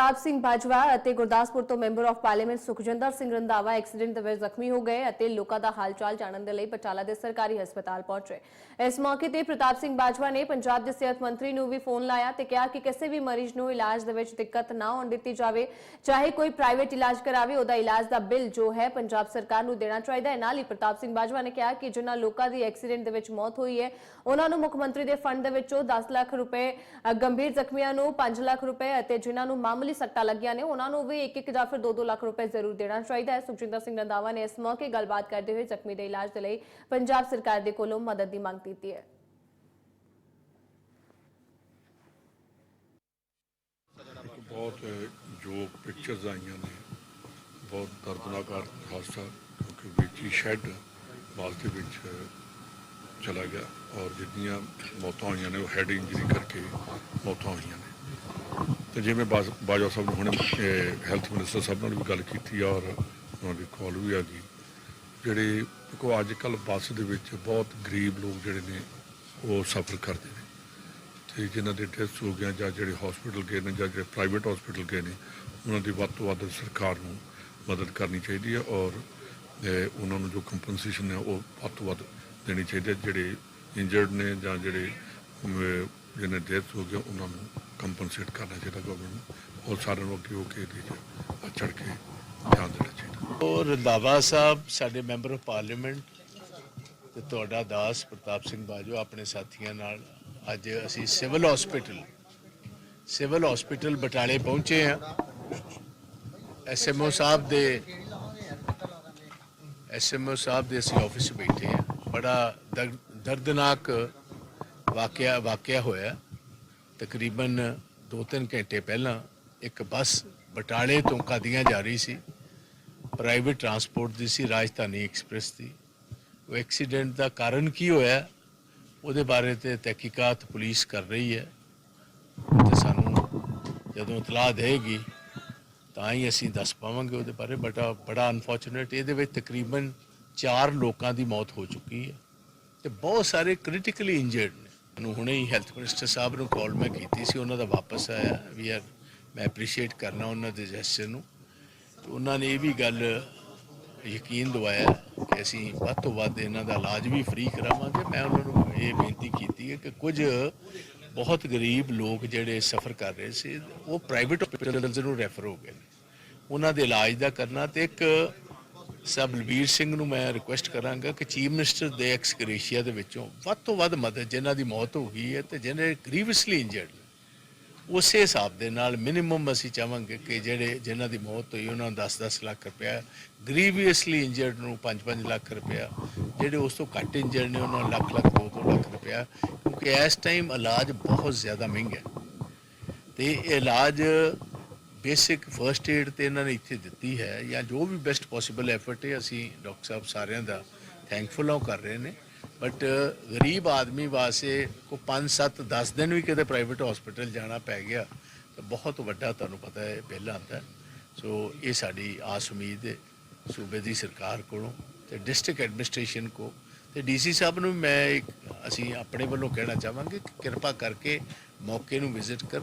ਪ੍ਰਤਾਪ ਸਿੰਘ ਬਾਜਵਾ ਅਤੇ ਗੁਰਦਾਸਪੁਰ ਤੋਂ member of parliament Sukhjinder Singh Randhawa accident ਦੇ ਵਿੱਚ ਜ਼ਖਮੀ ਹੋ ਗਏ ਅਤੇ ਲੋਕਾਂ ਦਾ ਹਾਲਚਾਲ ਜਾਣਨ ਦੇ ਲਈ ਪਟਾਲਾ ਦੇ ਸਰਕਾਰੀ ਹਸਪਤਾਲ ਪਹੁੰਚੇ। ਇਸ ਮੌਕੇ ਤੇ ਪ੍ਰਤਾਪ ਸਿੰਘ ਬਾਜਵਾ ਨੇ ਪੰਜਾਬ ਦੇ ਸਿਹਤ ਮੰਤਰੀ ਨੂੰ ਵੀ ਫੋਨ ਲਾਇਆ ਤੇ ਕਿਹਾ ਕਿ ਕਿਸੇ ਵੀ ਮਰੀਜ਼ ਨੂੰ ਇਲਾਜ ਦੇ ਵਿੱਚ ਦਿੱਕਤ ਨਾ ਹੋਣ ਦਿੱਤੀ ਜਾਵੇ, ਚਾਹੇ ਕੋਈ ਪ੍ਰਾਈਵੇਟ ਇਲਾਜ ਕਰਾਵੇ, ਉਹਦਾ ਇਲਾਜ ਦਾ ਬਿੱਲ ਜੋ ਹੈ ਪੰਜਾਬ ਸਰਕਾਰ ਨੂੰ ਦੇਣਾ ਚਾਹੀਦਾ ਹੈ। ਨਾਲ ਹੀ ਪ੍ਰਤਾਪ ਸਿੰਘ ਬਾਜਵਾ ਨੇ ਕਿਹਾ ਕਿ ਜਿਨ੍ਹਾਂ ਲੋਕਾਂ ਦੀ ਐਕਸੀਡੈਂਟ ਦੇ ਵਿੱਚ ਮੌਤ ਹੋਈ ਹੈ, ਉਹਨਾਂ ਨੂੰ ਮੁੱਖ ਮੰਤਰੀ ਦੇ ਫੰਡ ਦੇ ਵਿੱਚੋਂ 10 ਲੱਖ ਰੁਪਏ ਗੰਭੀਰ ਜ਼ਖਮੀਆਂ ਨੂੰ 5 ਲੱਖ ਰੁਪਏ ਅਤੇ ਜਿਨ੍ਹਾਂ ਨੂੰ ਮਾਮੂਲੀ ਸੱਟਾਂ ਲੱਗੀਆਂ ਨੇ, ਉਹਨਾਂ ਨੂੰ ਵੀ 1-1 ਜਾਂ ਫਿਰ 2-2 ਲੱਖ ਰੁਪਏ ਜ਼ਰੂਰ ਦੇਣਾ ਚਾਹੀਦਾ ਹੈ। ਸੁਖਜਿੰਦਰ ਸਿੰਘ ਰੰਧਾਵਾ ਨੇ ਇਸ ਮੌਕੇ ਗੱਲਬਾਤ ਕਰਦੇ ਹੋਏ ਜ਼ਖਮੀ ਦੇ ਇਲਾਜ ਦੇ ਲਈ ਪੰਜਾਬ ਸਰਕਾਰ ਦੇ ਕੋਲੋਂ ਮਦਦ ਦੀ ਮੰਗ ਕੀਤੀ ਹੈ। ਬਹੁਤ ਜੋ ਪਿਕਚਰਸ ਆਈਆਂ ਨੇ। ਬਹੁਤ ਦਰਦਨਾਕ ਹਾਦਸਾ ਕਿਉਂਕਿ ਵਿੱਚ ਹੀ ਸ਼ੈੱਡ ਬਾਸ ਦੇ ਵਿੱਚ ਚਲਾ ਗਿਆ ਔਰ ਜਿੰਨੀਆਂ ਮੌਤਾਂ ਹੋਈਆਂ ਨੇ, ਉਹ ਹੈਡ ਇੰਜਰੀ ਕਰਕੇ ਮੌਤਾਂ ਹੋਈਆਂ ਨੇ। ਤੇ ਜਿਵੇਂ ਬਾਜ- ਬਾਜਵਾ ਸਾਹਿਬ ਨੇ ਹੁਣੇ ਹੈਲਥ ਮਿਨਿਸਟਰ ਸਾਹਿਬ ਨਾਲ ਵੀ ਗੱਲ ਕੀਤੀ ਔਰ ਉਹਨਾਂ ਦੀ ਕਾਲ ਵੀ ਆ ਗਈ। ਜਿਹੜੇ ਕੋ ਅੱਜ ਕੱਲ ਬੱਸ ਦੇ ਵਿੱਚ ਬਹੁਤ ਗਰੀਬ ਲੋਕ ਜਿਹੜੇ ਨੇ, ਉਹ ਸਫ਼ਰ ਕਰਦੇ ਨੇ। ਤੇ ਜਿਨ੍ਹਾਂ ਦੇ ਟੈਸਟ ਹੋ ਗਿਆ ਜਾਂ ਜਿਹੜੇ ਹਸਪੀਟਲ ਗਏ ਨੇ ਜਾਂ ਜਿਹੜੇ ਪ੍ਰਾਈਵੇਟ ਹਸਪੀਟਲ ਗਏ ਨੇ, ਉਹਨਾਂ ਦੀ ਵੱਧ ਤੋਂ ਵੱਧ ਸਰਕਾਰ ਨੂੰ ਮਦਦ ਕਰਨੀ ਚਾਹੀਦੀ ਹੈ ਔਰ ਉਹਨਾਂ ਨੂੰ ਜੋ ਕੰਪਨਸੇਸ਼ਨ ਹੈ ਉਹ ਵੱਧ ਤੋਂ ਵੱਧ ਦੇਣੀ ਚਾਹੀਦੀ ਹੈ। ਜਿਹੜੇ ਇੰਜਰਡ ਨੇ ਜਾਂ ਜਿਹੜੇ ਜਿਹਨੇ ਡੈਥ ਹੋ ਗਿਆ, ਉਹਨਾਂ ਨੂੰ ਕੰਪਨਸੇਟ ਕਰਨਾ ਚਾਹੀਦਾ ਗਵਰਨਮੈਂਟ ਨੂੰ। ਔਰ ਸਾਰਿਆਂ ਨੂੰ ਅੱਗੇ ਹੋ ਕੇ ਇਹਦੇ 'ਚ ਚੜ ਕੇ ਧਿਆਨ ਦੇਣਾ ਚਾਹੀਦਾ। ਉਹ ਰੰਧਾਵਾ ਸਾਹਿਬ, ਸਾਡੇ ਮੈਂਬਰ ਆਫ ਪਾਰਲੀਮੈਂਟ ਤੇ ਤੁਹਾਡਾ ਦਾਸ ਪ੍ਰਤਾਪ ਸਿੰਘ ਬਾਜੋ ਆਪਣੇ ਸਾਥੀਆਂ ਨਾਲ ਅੱਜ ਅਸੀਂ ਸਿਵਲ ਹਸਪੀਟਲ ਸਿਵਲ ਹਸਪੀਟਲ ਬਟਾਲੇ ਪਹੁੰਚੇ ਆ ਐਸਐਮਓ ਸਾਹਿਬ ਦੇ ਐਸਐਮਓ ਸਾਹਿਬ ਦੇ ਅਸੀਂ ਆਫਿਸ ਬੈਠੇ ਆ ਬੜਾ ਦਰ- ਦਰਦਨਾਕ ਵਾਕਿਆ ਵਾਕਿਆ ਹੋਇਆ ਤਕਰੀਬਨ 2-3 ਘੰਟੇ ਪਹਿਲਾਂ ਇੱਕ ਬੱਸ ਬਟਾਲੇ ਤੋਂ ਕਾਦੀਆਂ ਜਾ ਰਹੀ ਸੀ। ਪ੍ਰਾਈਵੇਟ ਟਰਾਂਸਪੋਰਟ ਦੀ ਸੀ, ਰਾਜਧਾਨੀ ਐਕਸਪ੍ਰੈਸ ਦੀ। ਉਹ ਐਕਸੀਡੈਂਟ ਦਾ ਕਾਰਨ ਕੀ ਹੋਇਆ, ਉਹਦੇ ਬਾਰੇ ਤੇ ਤਹਿਕੀਕਾਤ ਪੁਲਿਸ ਕਰ ਰਹੀ ਹੈ। ਤੇ ਸਾਨੂੰ ਜਦੋਂ ਇਤਲਾਹ ਦੇਗੀ, ਤਾਂ ਹੀ ਅਸੀਂ ਦੱਸ ਪਾਵਾਂਗੇ ਉਹਦੇ ਬਾਰੇ। ਬੜਾ ਬੜਾ ਅਨਫੋਰਚੂਨੇਟ ਇਹਦੇ ਵਿੱਚ ਤਕਰੀਬਨ 4 ਲੋਕਾਂ ਦੀ ਮੌਤ ਹੋ ਚੁੱਕੀ ਹੈ। ਤੇ ਬਹੁਤ ਸਾਰੇ ਕ੍ਰਿਟੀਕਲੀ ਇੰਜਰਡ ਨੇ। ਮੈਨੂੰ ਹੁਣੇ ਹੀ ਹੈਲਥ ਮਿਨਿਸਟਰ ਸਾਹਿਬ ਨੂੰ ਕਾਲ ਮੈਂ ਕੀਤੀ ਸੀ, ਉਹਨਾਂ ਦਾ ਵਾਪਸ ਆਇਆ, ਵੀ ਆਰ ਮੈਂ ਐਪਰੀਸ਼ੀਏਟ ਕਰਨਾ ਉਹਨਾਂ ਦੇ ਜੈਸਚਰ ਨੂੰ। ਤੇ ਉਹਨਾਂ ਨੇ ਇਹ ਵੀ ਗੱਲ ਯਕੀਨ ਦਿਵਾਇਆ ਕਿ ਅਸੀਂ ਵੱਧ ਤੋਂ ਵੱਧ ਇਹਨਾਂ ਦਾ ਇਲਾਜ ਵੀ ਫ੍ਰੀ ਕਰਾਵਾਂਗੇ। ਮੈਂ ਉਹਨਾਂ ਨੂੰ ਇਹ ਬੇਨਤੀ ਕੀਤੀ ਹੈ ਕਿ ਕੁਝ ਬਹੁਤ ਗਰੀਬ ਲੋਕ ਜਿਹੜੇ ਸਫਰ ਕਰ ਰਹੇ ਸੀ, ਉਹ ਪ੍ਰਾਈਵੇਟ ਹਸਪੀਟਲਸ ਨੂੰ ਰੈਫਰ ਹੋ ਗਏ ਨੇ। ਉਹਨਾਂ ਦੇ ਇਲਾਜ ਦਾ ਕਰਨਾ ਤੇ ਇੱਕ ਸਬ ਬਲਬੀਰ ਸਿੰਘ ਨੂੰ ਮੈਂ ਰਿਕੁਐਸਟ ਕਰਾਂਗਾ ਕਿ ਚੀਫ ਮਿਨਿਸਟਰ ਦੇ ਐਕਸ ਗ੍ਰੇਸ਼ੀਆ ਦੇ ਵਿੱਚੋਂ ਵੱਧ ਤੋਂ ਵੱਧ ਮਦਦ ਜਿਨ੍ਹਾਂ ਦੀ ਮੌਤ ਹੋ ਗਈ ਹੈ ਤੇ ਜਿਹਨੇ ਗ੍ਰੀਵਸਲੀ ਇੰਜਰਡ ਨੇ, ਉਸੇ ਹਿਸਾਬ ਦੇ ਨਾਲ ਮਿਨੀਮਮ ਅਸੀਂ ਚਾਹਾਂਗੇ ਕਿ ਜਿਹੜੇ ਜਿਨ੍ਹਾਂ ਦੀ ਮੌਤ ਹੋਈ ਉਹਨਾਂ ਨੂੰ 10-10 ਲੱਖ ਰੁਪਇਆ ਗ੍ਰੀਵੀਅਸਲੀ ਇੰਜਰਡ ਨੂੰ 5-5 ਲੱਖ ਰੁਪਇਆ, ਜਿਹੜੇ ਉਸ ਤੋਂ ਘੱਟ ਇੰਜਰਡ ਨੇ ਉਹਨਾਂ ਨੂੰ ਲੱਖ ਲੱਖ 2-2 ਲੱਖ ਰੁਪਇਆ, ਕਿਉਂਕਿ ਇਸ ਟਾਈਮ ਇਲਾਜ ਬਹੁਤ ਜ਼ਿਆਦਾ ਮਹਿੰਗਾ ਹੈ। ਤੇ ਇਲਾਜ ਬੇਸਿਕ ਫਰਸਟ ਏਡ ਤੇ ਇਹਨਾਂ ਨੇ ਇੱਥੇ ਦਿੱਤੀ ਹੈ ਜਾਂ ਜੋ ਵੀ ਬੈਸਟ ਪੋਸੀਬਲ ਐਫਰਟ ਹੈ, ਅਸੀਂ ਡਾਕਟਰ ਸਾਹਿਬ ਸਾਰਿਆਂ ਦਾ ਥੈਂਕਫੁਲ ਹਾਂ, ਉਹ ਕਰ ਰਹੇ ਨੇ। ਬਟ ਗਰੀਬ ਆਦਮੀ ਵਾਸਤੇ ਕੋ 5 7 10 ਦਿਨ ਵੀ ਕਿਤੇ ਪ੍ਰਾਈਵੇਟ ਹਸਪੀਟਲ ਜਾਣਾ ਪੈ ਗਿਆ, ਤਾਂ ਬਹੁਤ ਵੱਡਾ ਤੁਹਾਨੂੰ ਪਤਾ ਹੈ ਪਹਿਲਾਂ ਆਉਂਦਾ ਸੋ ਇਹ ਸਾਡੀ ਆਸ ਉਮੀਦ ਹੈ ਸੂਬੇ ਦੀ ਸਰਕਾਰ ਕੋਲੋਂ ਤੇ ਡਿਸਟ੍ਰਿਕਟ ਐਡਮਿਨਿਸਟ੍ਰੇਸ਼ਨ ਕੋ ਤੇ ਡੀਸੀ ਸਾਹਿਬ ਨੂੰ ਮੈਂ ਇੱਕ, ਅਸੀਂ ਆਪਣੇ ਵੱਲੋਂ ਕਹਿਣਾ ਚਾਹਾਂਗੇ ਕਿ ਕਿਰਪਾ ਕਰਕੇ ਮੌਕੇ ਨੂੰ ਵਿਜ਼ਿਟ ਕਰਨ।